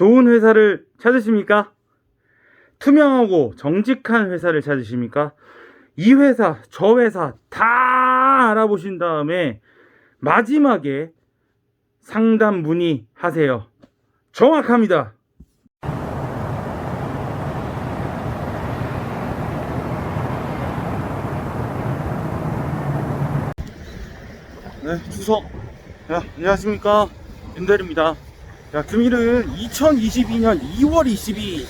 좋은 회사를 찾으십니까? 투명하고 정직한 회사를 찾으십니까? 이 회사, 저 회사 다 알아보신 다음에 마지막에 상담 문의하세요. 정확합니다. 네, 주석. 야, 안녕하십니까. 윤대리입니다. 자, 금일은 2022년 2월 22일.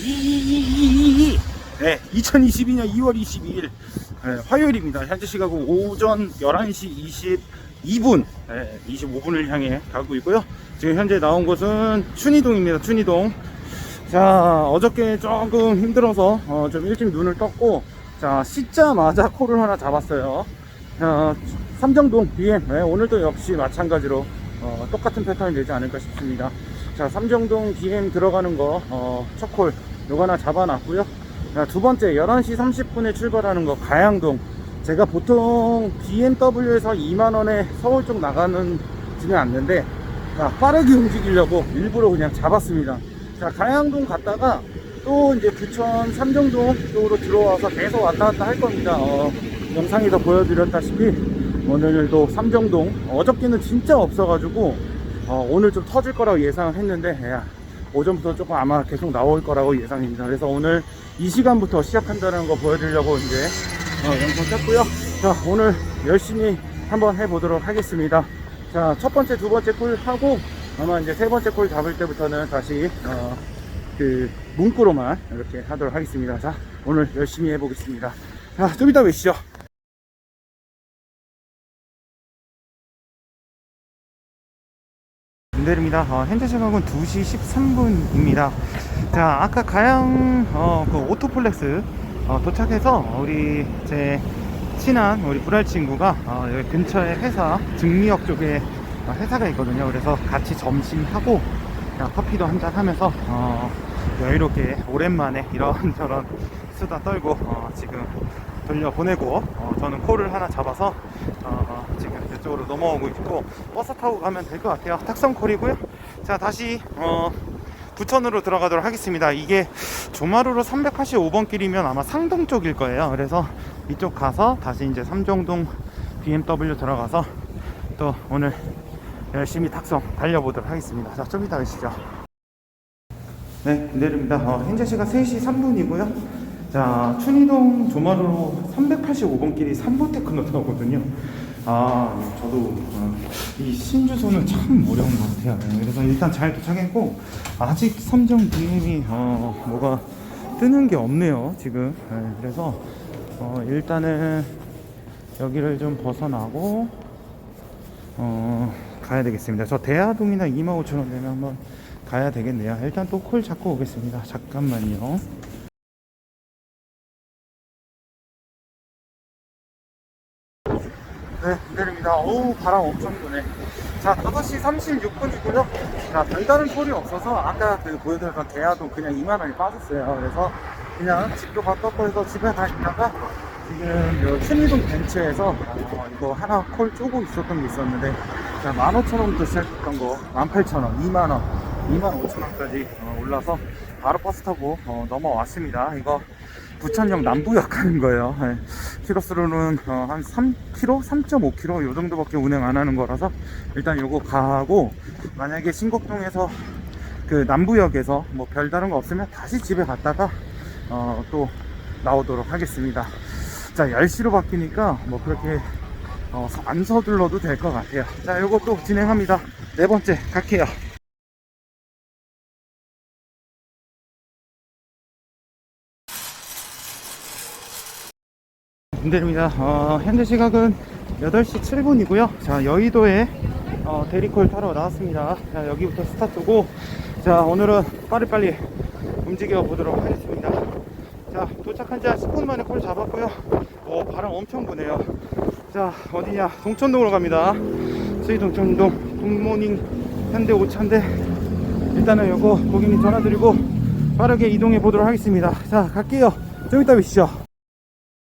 222. 네, 2022년 2월 22일. 네, 화요일입니다. 현재 시각은 오전 11시 22분, 네, 25분을 향해 가고 있고요. 지금 현재 나온 곳은 춘희동입니다. 춘희동. 자, 어저께 조금 힘들어서 어, 좀 일찍 눈을 떴고, 자, 씻자마자 코를 하나 잡았어요. 어, 삼정동 BM 네, 오늘도 역시 마찬가지로 어, 똑같은 패턴이 되지 않을까 싶습니다. 자 삼정동 BM 들어가는 거 어, 첫콜 요거 하나 잡아놨고요. 자, 두 번째 11시 30분에 출발하는 거 가양동. 제가 보통 BMW에서 2만원에 서울 쪽 나가는 지는 않는데 자, 빠르게 움직이려고 일부러 그냥 잡았습니다. 자 가양동 갔다가 또 이제 부천 삼정동 쪽으로 들어와서 계속 왔다 갔다 할 겁니다. 어, 영상에서 보여드렸다시피 오늘도 삼정동. 어저께는 진짜 없어가지고 어, 오늘 좀 터질 거라고 예상을 했는데 야, 오전부터 조금 아마 계속 나올 거라고 예상입니다. 그래서 오늘 이 시간부터 시작한다는 거 보여드리려고 이제 어, 영상 짰고요. 자 오늘 열심히 한번 해보도록 하겠습니다. 자 첫 번째 두 번째 콜 하고 아마 이제 세 번째 콜 잡을 때부터는 다시 어, 그 문구로만 이렇게 하도록 하겠습니다. 자 오늘 열심히 해보겠습니다. 자좀 이따 뵈시죠 윤대리입니다. 어, 현재 시각은 2시 13분입니다. 자, 아까 가양 어, 그 오토플렉스 어, 도착해서 우리 제 친한 우리 불알 친구가 어, 여기 근처에 회사 증리역 쪽에 어, 회사가 있거든요. 그래서 같이 점심하고 그냥 커피도 한잔 하면서 어, 여유롭게 오랜만에 이런저런 수다 떨고 어, 지금 돌려보내고 어, 저는 콜을 하나 잡아서 어, 지금 이쪽으로 넘어오고 있고 버스 타고 가면 될 것 같아요. 탁성 콜이고요. 자 다시 어, 부천으로 들어가도록 하겠습니다. 이게 조마루로 385번 길이면 아마 상동 쪽일 거예요. 그래서 이쪽 가서 다시 이제 삼정동 BMW 들어가서 또 오늘 열심히 탁성 달려보도록 하겠습니다. 자 좀 이따 가시죠. 네, 내립니다. 어, 현재 시각 3시 3분이고요. 자, 춘희동 조마루로 385번 길이 삼보테크노 나오거든요. 아, 네, 저도 어, 이 신주소는 참 어려운 것 같아요. 네, 그래서 일단 잘 도착했고 아직 삼정 DM이 어, 뭐가 뜨는 게 없네요. 지금. 네, 그래서 어, 일단은 여기를 좀 벗어나고 어, 가야 되겠습니다. 저 대하동이나 25,000원 되면 한번 가야 되겠네요. 일단 또 콜 잡고 오겠습니다. 잠깐만요. 네, 내립니다. 어우, 바람 엄청 부네. 자, 5시 36분이고요. 자, 별다른 콜이 없어서 아까 그 보여드렸던 대하동 그냥 2만원이 빠졌어요. 그래서 그냥 집도 가깝고 해서 집에 가시다가 지금 요 춘리동 벤츠에서 어, 이거 하나 콜 쪼고 있었던 게 있었는데 자, 15,000원부터 시작했던 거 18,000원, 2만원 25,000원까지 어, 올라서 바로 버스 타고 어, 넘어왔습니다. 이거 부천역 남부역 가는 거예요. 네. 키로수로는 어, 한 3km, 3.5km 요 정도밖에 운행 안 하는 거라서 일단 요거 가고 만약에 신곡동에서 그 남부역에서 뭐 별다른 거 없으면 다시 집에 갔다가 어, 또 나오도록 하겠습니다. 자 10시로 바뀌니까 뭐 그렇게 어, 안 서둘러도 될 것 같아요. 자또 진행합니다. 네 번째 갈게요. 김대리입니다. 어, 현재 시각은 8시 7분이고요. 자, 여의도에 어, 대리콜 타러 나왔습니다. 자, 여기부터 스타트고, 자, 오늘은 빠리빨리 움직여 보도록 하겠습니다. 자, 도착한 지 한 10분 만에 콜 잡았고요. 오, 바람 엄청 부네요. 자, 어디냐? 동천동으로 갑니다. 수위 동천동, 굿모닝 현대 오차인데, 일단은 요거 고객님 전화드리고 빠르게 이동해 보도록 하겠습니다. 자, 갈게요. 좀 이따 뵙시죠.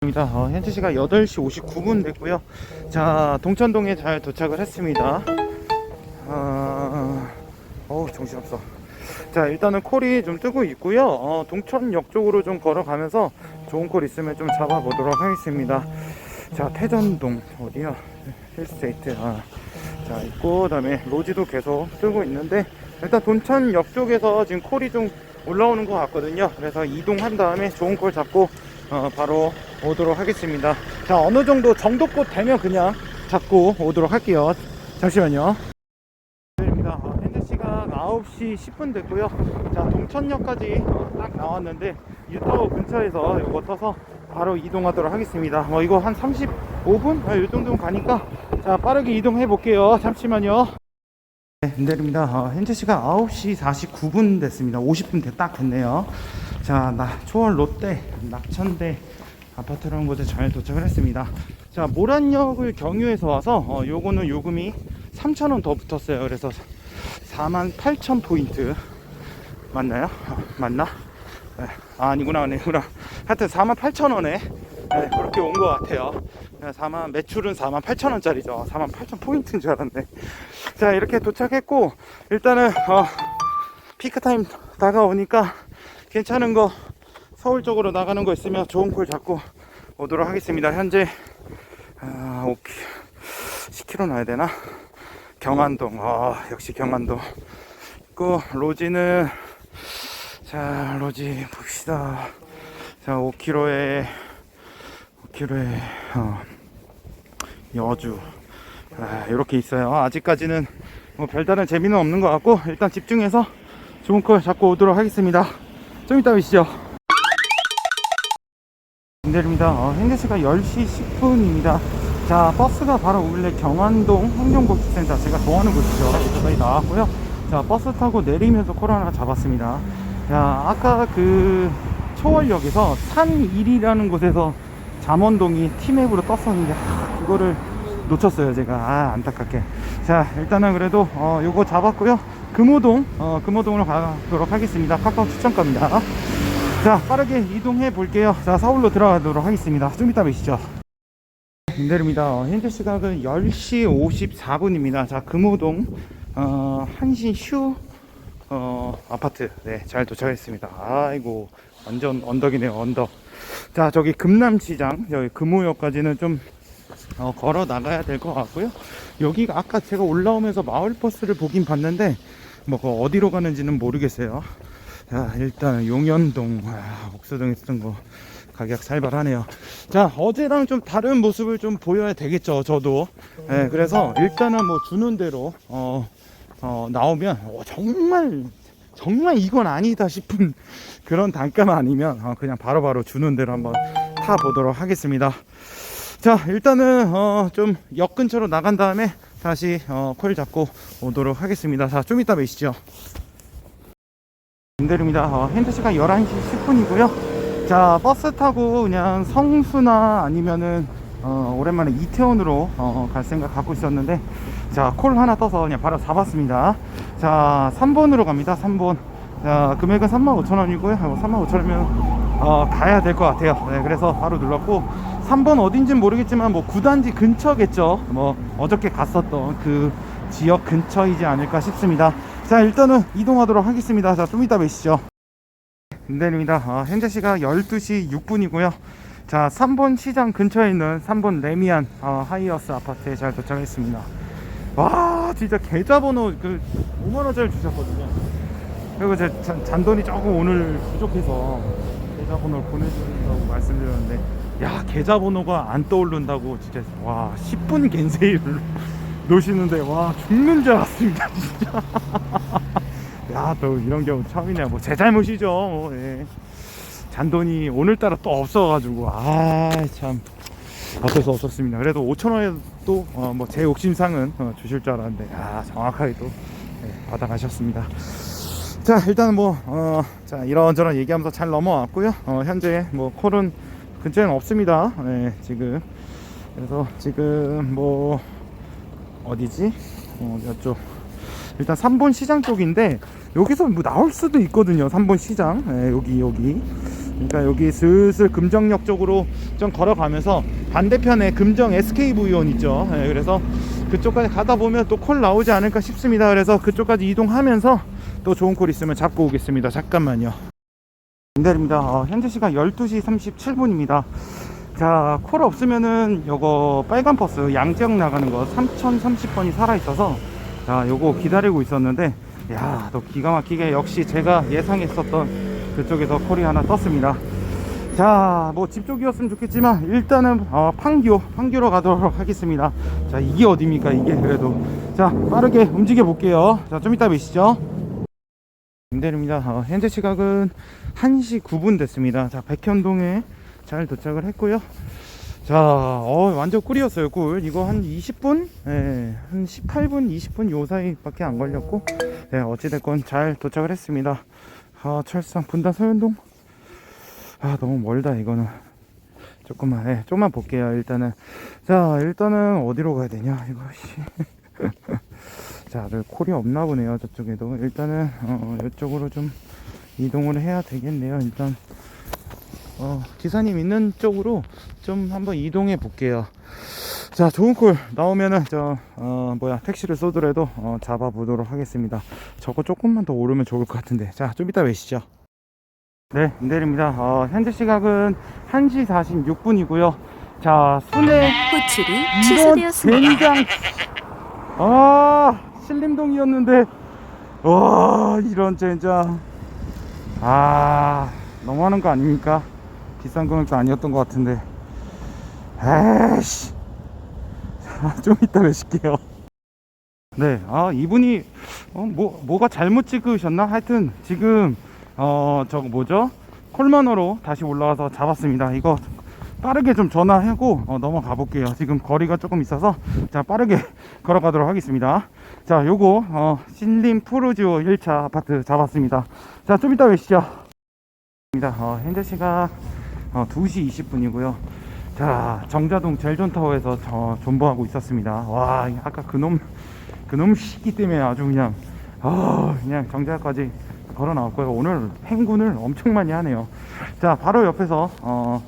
입니다. 어, 현재 시각 8시 59분 됐고요. 자, 동천동에 잘 도착을 했습니다. 어, 어우, 정신없어. 자 일단은 콜이 좀 뜨고 있고요 어, 동천역 쪽으로 좀 걸어가면서 좋은 콜 있으면 좀 잡아보도록 하겠습니다 자 태전동 어디야 힐스테이트 아, 자 있고 그다음에 로지도 계속 뜨고 있는데 일단 돈천역 쪽에서 지금 콜이 좀 올라오는 것 같거든요 그래서 이동한 다음에 좋은 콜 잡고 어, 바로 오도록 하겠습니다 자 어느 정도 정도껏 되면 그냥 잡고 오도록 할게요 잠시만요 입니다. 어, 현재 시각 9시 10분 됐고요. 자, 동천역까지 어, 딱 나왔는데 유타워 근처에서 이거 떠서 바로 이동하도록 하겠습니다. 뭐 이거 한 35분? 아, 이 정도면 가니까 자, 빠르게 이동해 볼게요. 잠시만요. 네, 내립니다. 어, 현재 시각 9시 49분 됐습니다. 50분 대- 딱 됐네요. 자, 나 초월 롯데 낙천대 아파트라는 곳에 잘 도착을 했습니다. 자, 모란역을 경유해서 와서 어, 요거는 요금이 3,000원 더 붙었어요. 그래서 48,000 포인트 맞나요? 어, 맞나? 네. 아, 아니구나, 아니구나. 하여튼 48,000원에 네, 그렇게 온 것 같아요. 4만 매출은 4만 8천 원짜리죠. 4만 8천 포인트인 줄 알았네. 자 이렇게 도착했고 일단은 어, 피크 타임 다가오니까 괜찮은 거 서울 쪽으로 나가는 거 있으면 좋은 콜 잡고 오도록 하겠습니다. 현재 아, 5km, 10km 나야 되나? 경안동. 아 역시 경안동. 있고 로지는 자 로지 봅시다. 자 5km에 5km에 어, 여주 아, 이렇게 있어요. 아직까지는 뭐 별다른 재미는 없는 것 같고 일단 집중해서 좋은 걸 잡고 오도록 하겠습니다. 좀 이따 뵙시죠. 내립니다. 어, 현재 시각 10시 10분입니다. 자, 버스가 바로 원래 경안동 행정복지센터 제가 좋아하는 곳이죠. 여기까지 나왔고요. 자, 버스 타고 내리면서 코로나 잡았습니다. 야, 아까 그 초월역에서 산일이라는 곳에서 잠원동이 티맵으로 떴었는데 아, 그거를 놓쳤어요 제가. 아 안타깝게. 자 일단은 그래도 어 요거 잡았고요. 금호동 어 금호동으로 가도록 하겠습니다. 카카오 추천가입니다. 자 빠르게 이동해 볼게요. 자 서울로 들어가도록 하겠습니다. 좀 이따 뵈시죠. 인데입니다. 어, 현재 시각은 10시 54분입니다. 자 금호동 어, 한신 휴 어, 아파트. 네 잘 도착했습니다. 아이고 완전 언덕이네요 언덕. 자 저기 금남시장 여기 금호역까지는 좀 어, 걸어 나가야 될 것 같고요. 여기가 아까 제가 올라오면서 마을버스를 보긴 봤는데 뭐 어디로 가는지는 모르겠어요. 자 일단 용현동 아, 옥수동에 쓰던 거 가격 살벌하네요. 자 어제랑 좀 다른 모습을 좀 보여야 되겠죠 저도. 네, 그래서 일단은 뭐 주는 대로 어, 어, 나오면 어, 정말 정말 이건 아니다 싶은 그런 단가만 아니면 어, 그냥 바로바로 주는 대로 한번 타 보도록 하겠습니다. 자 일단은 어, 좀역 근처로 나간 다음에 다시 어, 콜 잡고 오도록 하겠습니다. 자좀 이따 뵈시죠. 인데입니다. 어, 시간 11시 10분이고요. 자 버스 타고 그냥 성수나 아니면은 어, 오랜만에 이태원으로 어, 갈 생각 갖고 있었는데 자 콜 하나 떠서 그냥 바로 잡았습니다. 자 3번으로 갑니다. 3번. 자 금액은 35,000원이고요. 35,000원이면 어, 가야 될 것 같아요. 네, 그래서 바로 눌렀고 3번 어딘지는 모르겠지만 뭐 구단지 근처겠죠. 뭐 어저께 갔었던 그 지역 근처이지 않을까 싶습니다. 자 일단은 이동하도록 하겠습니다. 자 좀 이따 뵈시죠. 인데입니다. 어, 현재 시각 12시 6분이고요. 자 3번 시장 근처에 있는 3번 레미안 어, 하이어스 아파트에 잘 도착했습니다. 와 진짜 계좌번호 그 5만원짜리 주셨거든요. 그리고 제 잔, 잔돈이 조금 오늘 부족해서 계좌번호를 보내준다고 말씀드렸는데 야 계좌번호가 안 떠오른다고 진짜 와 10분 겐세이를 놓으시는데 와 죽는 줄 알았습니다 진짜. 야 또 이런 경우 처음이네요. 뭐제 잘못이죠 뭐, 예. 잔돈이 오늘따라 또 없어가지고 아 참. 어쩔 수 없었습니다. 그래도 5천원에도 어, 뭐제 욕심상은 어, 주실 줄 알았는데 아 정확하게 또 예, 받아가셨습니다. 자 일단 뭐 어, 자 이런저런 얘기하면서 잘 넘어왔고요. 어, 현재 뭐 콜은 근처에는 없습니다. 네, 지금. 그래서 지금 뭐 어디지? 어, 이쪽. 일단 3번 시장 쪽인데 여기서 뭐 나올 수도 있거든요 3번 시장. 네, 여기 여기. 그러니까 여기 슬슬 금정역 쪽으로 좀 걸어가면서 반대편에 금정 SKV온 있죠. 네, 그래서 그쪽까지 가다 보면 또 콜 나오지 않을까 싶습니다. 그래서 그쪽까지 이동하면서 또 좋은 콜 있으면 잡고 오겠습니다. 잠깐만요. 인달입니다. 어, 현재 시간 12시 37분입니다. 자, 콜 없으면은 요거 빨간 버스 양지역 나가는 거 3030번이 살아있어서 자, 요거 기다리고 있었는데 야, 또 기가 막히게 역시 제가 예상했었던 그쪽에서 콜이 하나 떴습니다. 자, 뭐 집 쪽이었으면 좋겠지만 일단은 어, 판교, 판교로 가도록 하겠습니다. 자, 이게 어디입니까? 이게 그래도 자, 빠르게 움직여 볼게요. 자, 좀 이따 뵈시죠. 임대입니다. 어, 현재 시각은 1시 9분 됐습니다. 자, 백현동에 잘 도착을 했고요. 자, 어, 완전 꿀이었어요, 꿀. 이거 한 20분? 예, 한 18분, 20분 요 사이밖에 안 걸렸고, 네, 어찌됐건 잘 도착을 했습니다. 아, 철상 분당 서현동? 아, 너무 멀다, 이거는. 조금만, 예, 조금만 볼게요, 일단은. 자, 일단은 어디로 가야 되냐, 이거, 씨. 자, 늘 콜이 없나 보네요, 저쪽에도. 일단은, 어, 이쪽으로 좀 이동을 해야 되겠네요, 일단. 어, 기사님 있는 쪽으로 좀 한번 이동해 볼게요. 자, 좋은 콜 나오면은 저, 어, 뭐야, 택시를 쏘더라도 어, 잡아보도록 하겠습니다. 저거 조금만 더 오르면 좋을 것 같은데. 자, 좀 이따 뵈시죠. 네, 임대리입니다. 어, 현재 시각은 1시 46분이고요. 자, 순회 호출이 이런 취소되었습니다. 젠장. 아, 신림동이었는데. 와, 이런 젠장. 아, 너무하는 거 아닙니까? 비싼 금액도 아니었던 것 같은데. 에이씨. 자, 좀 이따 뵈실게요. 네, 아, 이분이, 어, 뭐, 뭐가 잘못 찍으셨나? 하여튼, 지금, 어, 저거 뭐죠? 콜머너로 다시 올라와서 잡았습니다. 이거 빠르게 좀 전화하고 어, 넘어가 볼게요. 지금 거리가 조금 있어서 자 빠르게 걸어가도록 하겠습니다. 자 요거 어, 신림 푸르지오 1차 아파트 잡았습니다. 자 좀 이따. 입니다. 어, 현재 시각 어, 2시 20분이고요. 자 정자동 젤존타워에서 저 존버하고 있었습니다. 와 아까 그놈 그놈 시기 때문에 아주 그냥 아 그냥 정자까지 걸어 나왔고요. 오늘 행군을 엄청 많이 하네요. 자 바로 옆에서 어,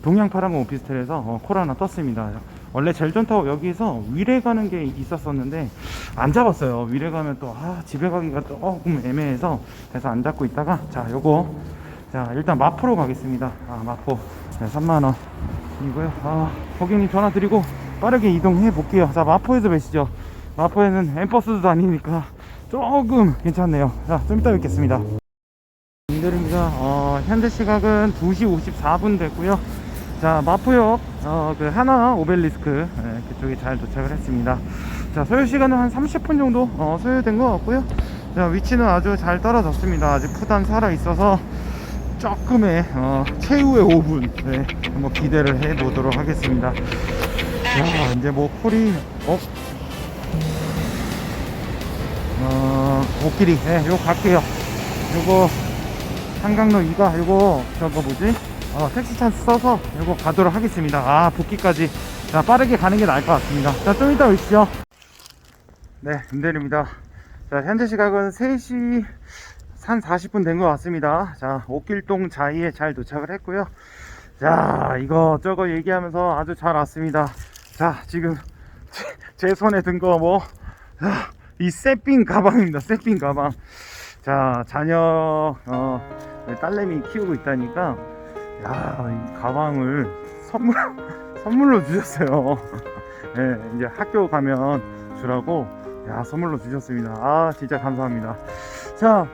동양파랑공 오피스텔에서 어, 콜 하나 떴습니다. 원래 젤존타워 여기서 위례 가는 게 있었었는데 안 잡았어요. 위례 가면 또 아, 집에 가기가 조금 애매해서 그래서 안 잡고 있다가 자 요거 자 일단 마포로 가겠습니다. 아 마포 네, 3만 원 이고요. 아 고객님 전화 드리고 빠르게 이동해 볼게요. 자 마포에서 뵈시죠. 마포에는 엠버스도 다니니까 조금 괜찮네요. 자좀 이따 뵙겠습니다. 님들입니다. 어, 현재 시각은 2시 54분 됐고요. 자, 마포역, 어, 그 하나 오벨리스크, 예, 그쪽에 잘 도착을 했습니다. 자, 소요 시간은 한 30분 정도, 어, 소요된 것 같고요. 자, 위치는 아주 잘 떨어졌습니다. 아직 푸단 살아 있어서 조금의, 어, 최후의 5분, 네, 한번 기대를 해 보도록 하겠습니다. 자, 이제 뭐, 콜이, 어, 어, 옷길이, 네, 요거 갈게요. 요거, 한강로 2가 요거 저거 뭐지? 어, 택시 찬스 써서 요거 가도록 하겠습니다. 아 복귀까지 자 빠르게 가는 게 나을 것 같습니다. 자좀 이따 오시죠. 네 임대리입니다. 자 현재 시각은 3시 한 40분 된 것 같습니다. 자 옥길동 자이에 잘 도착을 했고요. 자 이거 저거 얘기하면서 아주 잘 왔습니다. 자 지금 제, 제 손에 든 거 뭐 이 세핀 가방입니다. 세핀 가방. 자 자녀 어, 딸내미 키우고 있다니까 야, 이 가방을 선물 선물로 주셨어요. 예, 이제 학교 가면 주라고 야, 선물로 주셨습니다. 아, 진짜 감사합니다. 자,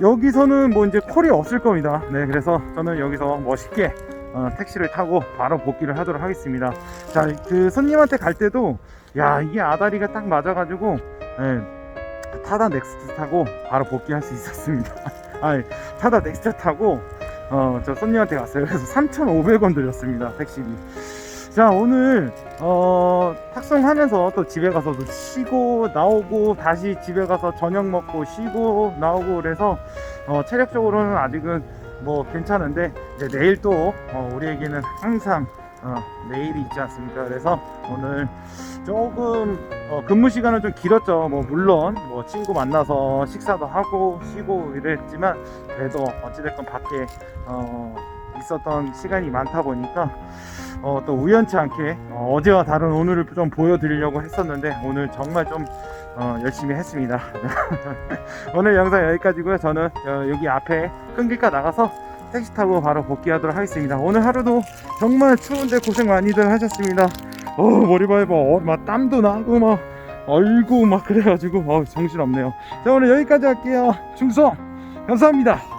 여기서는 뭐 이제 콜이 없을 겁니다. 네, 그래서 저는 여기서 멋있게 어, 택시를 타고 바로 복귀를 하도록 하겠습니다. 자, 그 손님한테 갈 때도 야, 이게 아다리가 딱 맞아가지고 예, 타다 넥스트 타고 바로 복귀할 수 있었습니다. 아, 타다 넥스트 타고 어, 저 손님한테 갔어요. 그래서 3,500원 드렸습니다. 택시비. 자, 오늘, 어, 탁송하면서 또 집에 가서도 쉬고 나오고 다시 집에 가서 저녁 먹고 쉬고 나오고 그래서, 어, 체력적으로는 아직은 뭐 괜찮은데, 이제 내일 또, 어, 우리에게는 항상, 어, 내일이 있지 않습니까? 그래서 오늘 조금, 어, 근무 시간은 좀 길었죠. 뭐, 물론, 뭐, 친구 만나서 식사도 하고 쉬고 이랬지만, 그래도 어찌됐건 밖에 어, 있었던 시간이 많다 보니까 어, 또 우연치 않게 어, 제와 다른 오늘을 좀 보여드리려고 했었는데 오늘 정말 좀 어, 열심히 했습니다. 오늘 영상 여기까지고요. 저는 어, 여기 앞에 큰 길가 나가서 택시 타고 바로 복귀하도록 하겠습니다. 오늘 하루도 정말 추운데 고생 많이들 하셨습니다. 어, 머리 봐봐. 어, 막 땀도 나고 막 얼고 막 그래가지고 어, 정신 없네요. 자 오늘 여기까지 할게요. 충성 감사합니다.